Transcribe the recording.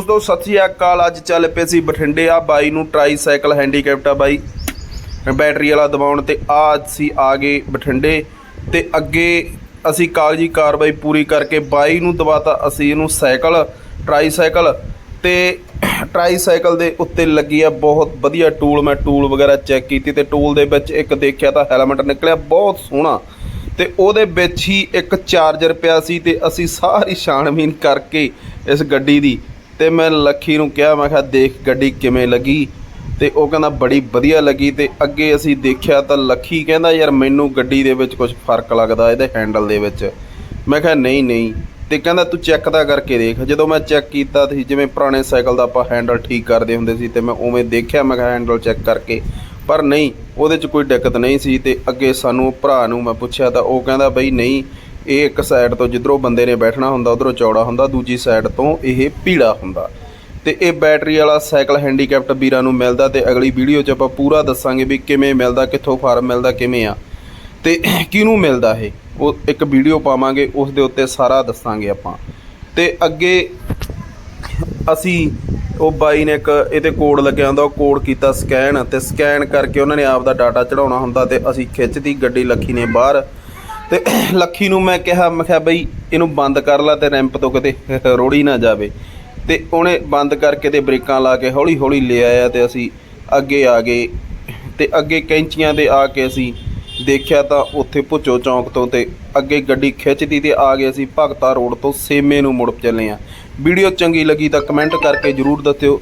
ਦੋਸਤੋ ਸਤਿ ਸ਼੍ਰੀ ਅਕਾਲ। ਅੱਜ ਚੱਲ ਪਏ ਸੀ ਬਠਿੰਡੇ ਆ ਬਾਈ ਨੂੰ ਟ੍ਰਾਈਸਾਈਕਲ ਹੈਂਡੀਕੈਪਟ ਆ ਬਾਈ। ਬੈਟਰੀ ਵਾਲਾ ਦਬਾਉਣ ਤੇ ਆ ਅਸੀਂ ਆ ਗਏ ਬਠਿੰਡੇ ਤੇ ਅੱਗੇ ਅਸੀਂ ਕਾਗਜ਼ੀ ਕਾਰਵਾਈ ਪੂਰੀ ਕਰਕੇ ਬਾਈ ਨੂੰ ਦਵਾਤਾ, ਅਸੀਂ ਇਹਨੂੰ ਸਾਈਕਲ ਟ੍ਰਾਈਸਾਈਕਲ ਤੇ ਟ੍ਰਾਈਸਾਈਕਲ ਦੇ ਉੱਤੇ ਲੱਗੀ ਆ ਬਹੁਤ ਵਧੀਆ ਟੂਲ ਮੈਂ ਟੂਲ ਵਗੈਰਾ ਚੈੱਕ ਕੀਤੀ ਤੇ ਟੂਲ ਦੇ ਵਿੱਚ ਇੱਕ ਦੇਖਿਆ ਤਾਂ ਹੈਲਮਟ ਨਿਕਲਿਆ, ਬਹੁਤ ਸੋਹਣਾ। ਤੇ ਉਹਦੇ ਵਿੱਚ ਹੀ ਇੱਕ ਚਾਰਜਰ ਪਿਆ ਸੀ ਤੇ ਅਸੀਂ ਸਾਰੀ ਛਾਣਬੀਨ ਕਰਕੇ ਇਸ ਗੱਡੀ ਦੀ ਤੇ ਮੈਂ ਲੱਖੀ ਨੂੰ ਕਿਹਾ, ਮੈਂ ਕਿਹਾ, ਦੇਖ ਗੱਡੀ ਕਿਵੇਂ ਲੱਗੀ? ਤੇ ਉਹ ਕਹਿੰਦਾ, ਬੜੀ ਵਧੀਆ ਲੱਗੀ। ਤੇ ਅੱਗੇ ਅਸੀਂ ਦੇਖਿਆ ਤਾਂ ਲੱਖੀ ਕਹਿੰਦਾ, ਯਾਰ, ਮੈਨੂੰ ਗੱਡੀ ਦੇ ਵਿੱਚ ਕੁਝ ਫ਼ਰਕ ਲੱਗਦਾ, ਇਹਦੇ ਹੈਂਡਲ ਦੇ ਵਿੱਚ। ਮੈਂ ਕਿਹਾ, ਨਹੀਂ ਨਹੀਂ। ਤੇ ਕਹਿੰਦਾ, ਤੂੰ ਚੈੱਕ ਤਾਂ ਕਰਕੇ ਦੇਖ। ਜਦੋਂ ਮੈਂ ਚੈੱਕ ਕੀਤਾ ਤੇ ਜਿਵੇਂ ਪੁਰਾਣੇ ਸਾਈਕਲ ਦਾ ਆਪਾਂ ਹੈਂਡਲ ਠੀਕ ਕਰਦੇ ਹੁੰਦੇ ਸੀ, ਤੇ ਮੈਂ ਉਵੇਂ ਦੇਖਿਆ, ਮੈਂ ਕਿਹਾ ਹੈਂਡਲ ਚੈੱਕ ਕਰਕੇ। ਪਰ ਨਹੀਂ, ਉਹਦੇ 'ਚ ਕੋਈ ਦਿੱਕਤ ਨਹੀਂ ਸੀ। ਤੇ ਅੱਗੇ ਸਾਨੂੰ ਭਰਾ ਨੂੰ ਮੈਂ ਪੁੱਛਿਆ ਤਾਂ ਉਹ ਕਹਿੰਦਾ, ਬਈ, ਨਹੀਂ। ਇਹ ਇੱਕ ਸਾਈਡ ਤੋਂ ਜਿੱਧਰੋਂ ਬੰਦੇ ਨੇ ਬੈਠਣਾ ਹੁੰਦਾ, ਉਧਰੋਂ ਚੌੜਾ ਹੁੰਦਾ, ਦੂਜੀ ਸਾਈਡ ਤੋਂ ਇਹ ਪੀੜਾ ਹੁੰਦਾ। ਤੇ ਇਹ ਬੈਟਰੀ ਵਾਲਾ ਸਾਈਕਲ ਹੈਂਡੀਕੈਪਟ ਵੀਰਾਂ ਨੂੰ ਮਿਲਦਾ ਤੇ ਅਗਲੀ ਵੀਡੀਓ 'ਚ ਆਪਾਂ ਪੂਰਾ ਦੱਸਾਂਗੇ ਵੀ ਕਿਵੇਂ ਮਿਲਦਾ, ਕਿੱਥੋਂ ਫਾਰਮ ਮਿਲਦਾ, ਕਿਵੇਂ ਆ। ਤੇ ਕਿਹਨੂੰ ਮਿਲਦਾ ਇਹ? ਉਹ ਇੱਕ ਵੀਡੀਓ ਪਾਵਾਂਗੇ, ਉਸ ਦੇ ਉੱਤੇ ਸਾਰਾ ਦੱਸਾਂਗੇ ਆਪਾਂ। ਤੇ ਅੱਗੇ ਅਸੀਂ ਉਹ ਬਾਈ ਨੇ ਇੱਕ ਇਹਤੇ ਕੋਡ ਲੱਗਿਆ ਹੁੰਦਾ, ਉਹ ਕੋਡ ਕੀਤਾ ਸਕੈਨ ਤੇ ਸਕੈਨ ਕਰਕੇ ਉਹਨਾਂ ਨੇ ਆਪ ਦਾ ਡਾਟਾ ਚੜਾਉਣਾ ਹੁੰਦਾ ਤੇ ਅਸੀਂ ਖਿੱਚਤੀ ਗੱਡੀ ਲੱਖੀ ਨੇ ਬਾਹਰ। ਤੇ ਲੱਖੀ ਨੂੰ ਮੈਂ ਕਿਹਾ ਮੈਂ ਕਿਹਾ ਬਈ ਇਹਨੂੰ ਬੰਦ ਕਰ ਲਾ ਤੇ ਰੈਂਪ ਤੋਂ ਕਿਤੇ ਰੋੜੀ ਨਾ ਜਾਵੇ। ਤੇ ਉਹਨੇ ਬੰਦ ਕਰਕੇ ਤੇ ਬ੍ਰੇਕਾਂ ਲਾ ਕੇ ਹੌਲੀ ਹੌਲੀ ਲੈ ਆਇਆ ਤੇ ਅਸੀਂ ਅੱਗੇ ਆ ਗਏ। ਤੇ ਅੱਗੇ ਕੈਂਚੀਆਂ ਤੇ ਆ ਕੇ ਅਸੀਂ ਦੇਖਿਆ ਤਾਂ ਉੱਥੇ ਭੁੱਚੋ ਚੌਂਕ ਤੋਂ ਤੇ ਅੱਗੇ ਗੱਡੀ ਖਿੱਚਦੀ ਤੇ ਆ ਗਏ ਅਸੀਂ ਭਗਤਾ ਰੋਡ ਤੋਂ ਸੇਮੇ ਨੂੰ ਮੁੜ ਚੱਲੇ ਆ ਵੀਡੀਓ ਚੰਗੀ ਲੱਗੀ ਤਾਂ ਕਮੈਂਟ ਕਰਕੇ ਜਰੂਰ ਦੱਸਿਓ।